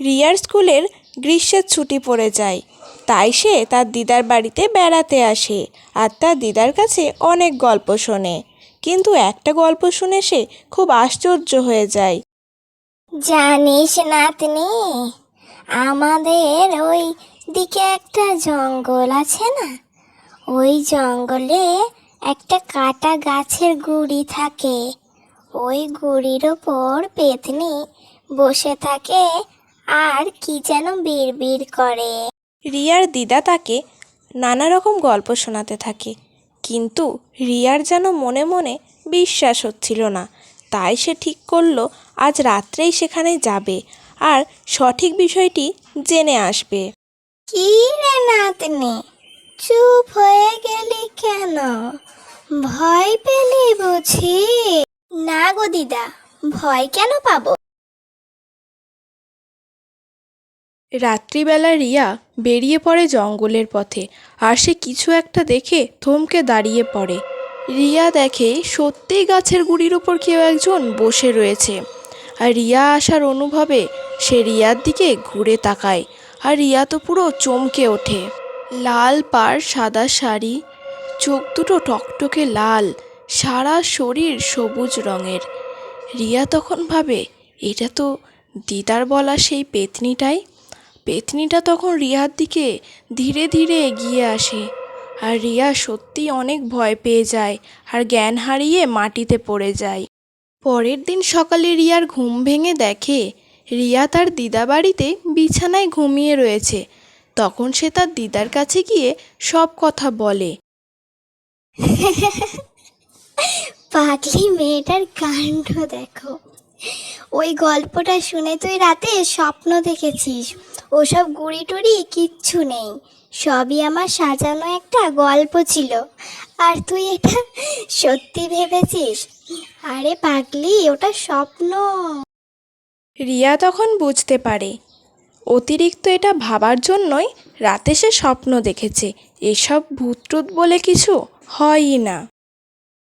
রিয়ার স্কুলের গ্রীষ্মের ছুটি পড়ে যায়। তাই সে তার দিদার বাড়িতে বেড়াতে আসে আর তার দিদার কাছে অনেক গল্প শোনে। কিন্তু একটা গল্প শুনে সে খুব আশ্চর্য হয়ে যায়। জানিস নাতনি, আমাদের ওই দিকে একটা জঙ্গল আছে না? ওই জঙ্গলে একটা কাটা গাছের গুড়ি থাকে। ওই গুড়ির ওপর পেতনি বসে থাকে আর কি যেন বিড় করে। রিয়ার দিদা তাকে নানা রকম গল্প শোনাতে থাকে কিন্তু রিয়ার যেন মনে মনে বিশ্বাস হচ্ছিল না। তাই সে ঠিক করল আজ রাত্রেই সেখানে যাবে আর সঠিক বিষয়টি জেনে আসবে। কি রে নাতনি চুপ হয়ে গেলি কেন? ভয় পেলি বুঝি? না গো দিদা ভয় কেন পাবো? রাত্রিবেলা রিয়া বেরিয়ে পড়ে জঙ্গলের পথে, আর সে কিছু একটা দেখে থমকে দাঁড়িয়ে পড়ে। রিয়া দেখে সত্যিই গাছের গুড়ির ওপর কেউ একজন বসে রয়েছে। আর রিয়া আসার অনুভবে সে রিয়ার দিকে ঘুরে তাকায়, আর রিয়া তো পুরো চমকে ওঠে। লাল পাড়, সাদা শাড়ি, চোখ দুটো টকটকে লাল, সারা শরীর সবুজ রঙের। রিয়া তখন ভাবে, এটা তো দিদার বলা সেই পেতনিটাই? পেতনিটা তখন রিয়ার দিকে ধীরে ধীরে এগিয়ে আসে। আর রিয়া সত্যিই অনেক ভয় পেয়ে যায় আর জ্ঞান হারিয়ে মাটিতে পড়ে যায়। পরের দিন সকালে রিয়ার ঘুম ভেঙে দেখে রিয়া তার দিদা বাড়িতে বিছানায় ঘুমিয়ে রয়েছে। তখন সে তার দিদার কাছে গিয়ে সব কথা বলে। পাগলি মেয়েটার কাণ্ড দেখো। ওই গল্পটা শুনে তুই রাতে স্বপ্ন দেখেছিস। ওসব গুড়ি টুড়ি কিচ্ছু নেই। সবই আমার সাজানো একটা গল্প ছিল। আর তুই এটা সত্যি ভেবেছিস? আরে পাগলি, ওটা স্বপ্ন। রিয়া তখন বুঝতে পারে। অতিরিক্ত এটা ভাবার জন্যই রাতে সে স্বপ্ন দেখেছে। এসব ভূতটুত বলে কিছু হয়ই না।